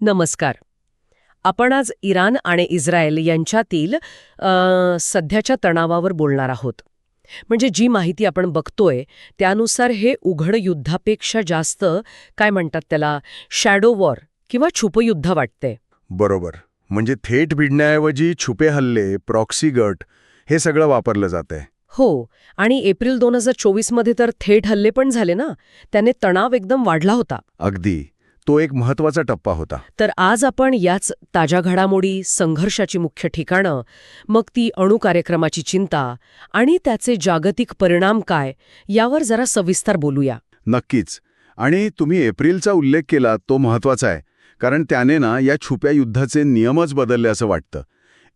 नमस्कार. आपण आज इराण आणि इस्रायल यांच्यातील सध्याच्या तणावावर बोलणार आहोत. म्हणजे जी माहिती आपण बघतोय त्यानुसार हे उघड युद्धापेक्षा जास्त काय म्हणतात त्याला शॅडो वॉर किंवा छुपयुद्ध वाटते बरोबर. म्हणजे थेट भिडण्याऐवजी छुपे हल्ले प्रॉक्सी गट हे सगळं वापरलं जातंय. हो. आणि एप्रिल दोन हजार चोवीसमध्ये तर थेट हल्ले पण झाले ना? त्याने तणाव एकदम वाढला होता. अगदी. तो एक महत्त्वाचा टप्पा होता. तर आज आपण याच ताज्या घडामोडी संघर्षाची मुख्य ठिकाणं मग ती अणू कार्यक्रमाची चिंता आणि त्याचे जागतिक परिणाम काय यावर जरा सविस्तर बोलूया. नक्कीच. आणि तुम्ही एप्रिलचा उल्लेख केला तो महत्त्वाचा आहे. कारण त्याने ना या छुप्या युद्धाचे नियमच बदलले असं वाटतं.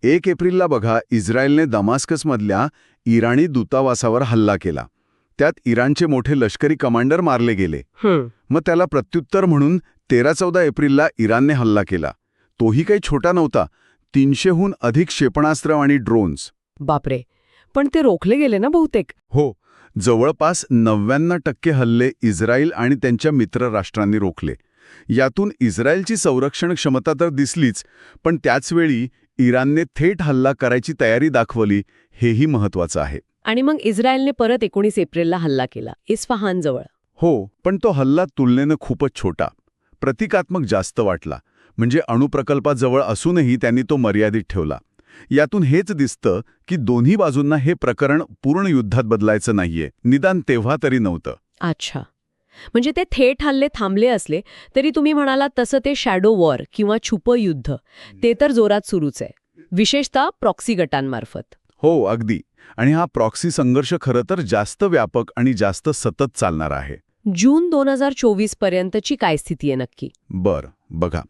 एक एप्रिलला बघा इस्रायलने दमास्कसमधल्या इराणी दूतावासावर हल्ला केला. त्यात इराणचे मोठे लष्करी कमांडर मारले गेले. मग त्याला प्रत्युत्तर म्हणून तेरा चौदा एप्रिलला इराणने हल्ला केला. तोही काही छोटा नव्हता. तीनशेहून अधिक क्षेपणास्त्र आणि ड्रोन्स बापरे. पण ते रोखले गेले ना बहुतेक. हो. जवळपास नव्याण्णव टक्के हल्ले इस्रायल आणि त्यांच्या मित्र राष्ट्रांनी रोखले. यातून इस्रायलची संरक्षण क्षमता तर दिसलीच पण त्याचवेळी इराणने थेट हल्ला करायची तयारी दाखवली हेही महत्वाचं आहे. आणि मग इस्रायलने परत एकोणीस एप्रिलला हल्ला केला इस्फहानजवळ. हो पण तो हल्ला तुलनेनं खूपच छोटा. प्रतिकात्मक जास्त वाटला. म्हणजे अणुप्रकल्पाजवळ असूनही त्यांनी तो मर्यादित ठेवला. यातून हेच दिसतं की दोन्ही बाजूंना हे प्रकरण पूर्ण युद्धात बदलायचं नाहीये. निदान तेव्हा तरी नव्हतं. अच्छा. म्हणजे ते थेट हल्ले थांबले असले तरी तुम्ही म्हणालात तसं ते शॅडो वॉर किंवा छुपयुद्ध ते तर जोरात सुरूच आहे. विशेषतः प्रॉक्सी गटांमार्फत. हो अगदी. आणि हा प्रॉक्सी संघर्ष खरं तर जास्त व्यापक आणि जास्त सतत चालणार आहे. जून दोन हजार चोवीस पर्यंतची काय स्थिती आहे नक्की? बर बघा.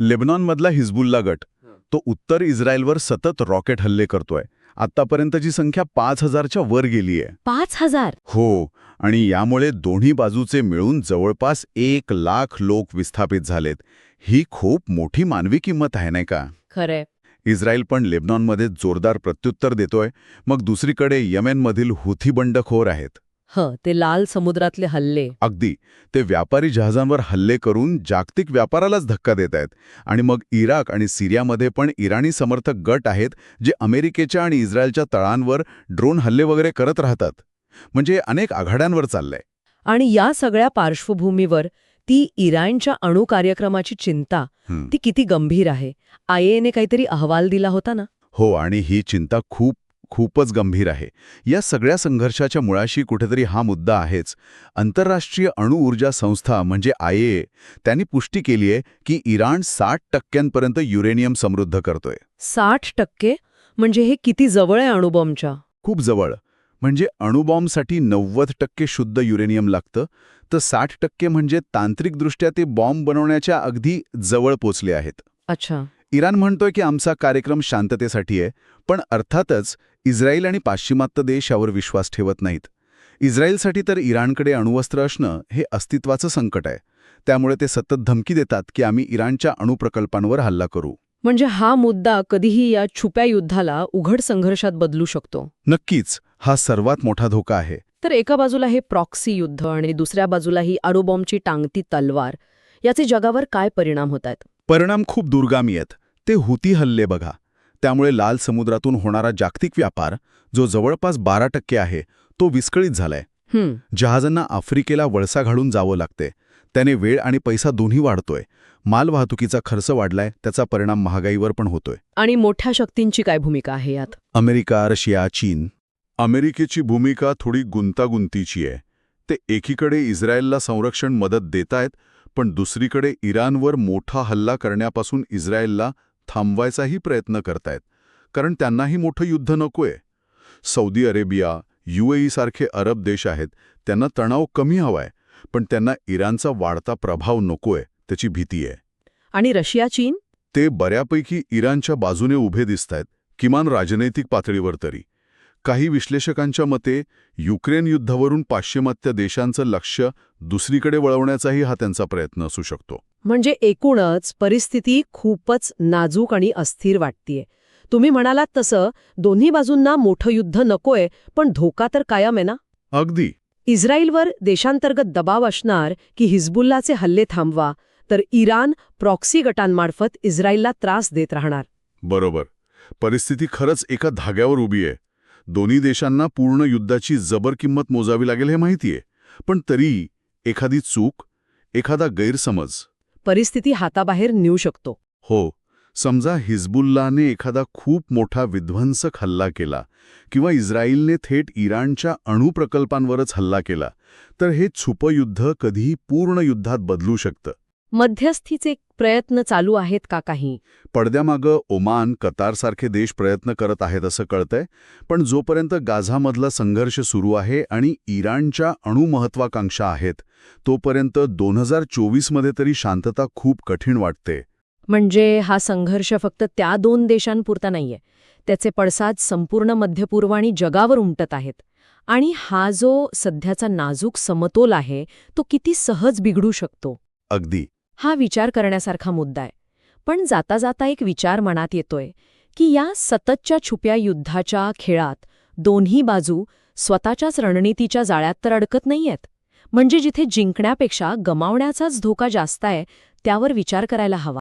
लेबनॉनमधला हिजबुल्ला गट तो उत्तर इस्रायलवर सतत रॉकेट हल्ले करतोय. आतापर्यंतची संख्या पाच हजारच्या वर गेलीय पाच हजार? हो आणि यामुळे दोन्ही बाजूचे मिळून जवळपास एक लाख लोक विस्थापित झालेत. ही खूप मोठी मानवी किंमत आहे नाही का? खरंय. इस्रायल पण लेबनॉनमध्ये जोरदार प्रत्युत्तर देतोय. मग दुसरीकडे यमेनमधील हुथी बंडखोर आहेत. ह ते लाल समुद्रातले हल्ले. अगदी. ते व्यापारी जहाजांवर हल्ले करून जागतिक व्यापारालाच धक्का देत आहेत. आणि मग इराक आणि सिरियामध्ये पण इराणी समर्थक गट आहेत जे अमेरिकेच्या आणि इस्रायलच्या तळांवर ड्रोन हल्ले वगैरे करत राहतात. म्हणजे अनेक आघाड्यांवर चाललंय. आणि या सगळ्या पार्श्वभूमीवर ती इराणच्या अणू कार्यक्रमाची चिंता हं. ती किती गंभीर आहे? आयएने काहीतरी अहवाल दिला होता ना? हो आणि ही चिंता खूप खूपच गंभीर आहे. या सगळ्या संघर्षाच्या मुळाशी कुठेतरी हा मुद्दा आहेच. आंतरराष्ट्रीय अणु ऊर्जा संस्था म्हणजे आय त्यांनी पुष्टी केली आहे की इराण साठ टक्क्यांपर्यंत युरेनियम समृद्ध करतोय. साठ टक्के? म्हणजे हे किती जवळ आहे अणुबॉम्बच्या? खूप जवळ. म्हणजे अणुबॉम्बसाठी नव्वद टक्के शुद्ध युरेनियम लागतं तर साठ टक्के म्हणजे तांत्रिकदृष्ट्या ते बॉम्ब बनवण्याच्या अगदी जवळ पोचले आहेत. अच्छा. इराण म्हणतोय की आमचा कार्यक्रम शांततेसाठी आहे पण अर्थातच इस्रायल आणि पाश्चिमात्य देश यावर विश्वास ठेवत नाहीत. इस्रायलसाठी तर इराणकडे अणुवस्त्र असणं हे अस्तित्वाचं संकट आहे. त्यामुळे ते सतत धमकी देतात की आम्ही इराणच्या अणुप्रकल्पांवर हल्ला करू. म्हणजे हा मुद्दा कधीही या छुप्या युद्धाला उघड संघर्षात बदलू शकतो. नक्कीच हा सर्वात मोठा धोका आहे. तर एका बाजूला हे प्रॉक्सी युद्ध आणि दुसऱ्या बाजूला ही अणुबॉम्बची टांगती तलवार. याचे जगावर काय परिणाम होत आहेत? परिणाम खूप दुर्गामी आहेत. ते हुती हल्ले बघा. त्यामुळे लाल समुद्रातून होणारा जागतिक व्यापार जो जवळपास बारा टक्के आहे तो विस्कळीत झालाय. जहाजांना आफ्रिकेला वळसा घालून जावं लागते. त्याने वेळ आणि पैसा दोन्ही वाढतोय. मालवाहतुकीचा खर्च वाढलाय त्याचा परिणाम महागाईवर पण होतोय. आणि मोठ्या शक्तींची काय भूमिका आहे यात? अमेरिका रशिया चीन. अमेरिकेची भूमिका थोडी गुंतागुंतीची आहे. ते एकीकडे इस्रायलला संरक्षण मदत देतायत पण दुसरीकडे इराणवर मोठा हल्ला करण्यापासून इस्रायलला थांबवायचाही प्रयत्न करतायत कारण त्यांनाही मोठं युद्ध नकोय. सौदी अरेबिया युएई सारखे अरब देश आहेत त्यांना तणाव कमी हवाय पण त्यांना इराणचा वाढता प्रभाव नकोय त्याची भीती आहे. आणि रशिया चीन? ते बऱ्यापैकी इराणच्या बाजूने उभे दिसतायत किमान राजनैतिक पातळीवर तरी. काही विश्लेषकांच्या मते युक्रेन युद्धावरून पाश्चिमात्य देशांचं लक्ष दुसरीकडे वळवण्याचाही हा त्यांचा प्रयत्न असू शकतो. म्हणजे एकूणच परिस्थिती खूपच नाजूक आणि अस्थिर वाटतीये. तुम्ही म्हणालात तसं दोन्ही बाजूंना मोठं युद्ध नकोय पण धोका तर कायम आहे ना? अगदी. इस्रायलवर देशांतर्गत दबाव असणार की हिजबुल्लाचे हल्ले थांबवा तर इराण प्रॉक्सी गटांमार्फत इस्रायलला त्रास देत राहणार. बरोबर. परिस्थिती खरंच एका धाग्यावर उभी आहे. दोन्ही देशांना पूर्ण युद्धाची जबर किंमत मोजावी लागेल हे माहितीये. पण तरी एखादी चूक एखादा गैरसमज. परिस्थिती हाताबाहेर नेऊ शकतो. हो समजा हिजबुल्लाने एखादा खूप मोठा विध्वंसक हल्ला केला किंवा इस्रायलने थेट इराणच्या अणुप्रकल्पांवरच हल्ला केला तर हे छुपयुद्ध कधीही पूर्ण युद्धात बदलू शकतं. मध्यस्थीचे प्रयत्न चालू आहेत का काही? पडद्यामागं ओमान कतारसारखे देश प्रयत्न करत आहेत असं कळतंय पण जोपर्यंत गाझामधला संघर्ष सुरू आहे आणि इराणच्या अणुमहत्वाकांक्षा आहेत तोपर्यंत दोन हजार चोवीसमध्ये तरी शांतता खूप कठीण वाटते. म्हणजे हा संघर्ष फक्त त्या दोन देशांपुरता नाहीये त्याचे पडसाद संपूर्ण मध्यपूर्व आणि जगावर उमटत आहेत. आणि हा जो सध्याचा नाजूक समतोल आहे तो किती सहज बिघडू शकतो? अगदी. हा विचार करण्यासारखा मुद्दा आहे. पण जाता जाता एक विचार मनात येतोय की या सततच्या छुप्या युद्धाच्या खेळात दोन्ही बाजू स्वतःच्याच रणनीतीच्या जाळ्यात तर अडकत नाहीयेत. म्हणजे जिथे जिंकण्यापेक्षा गमावण्याचाच धोका जास्त आहे त्यावर विचार करायला हवा.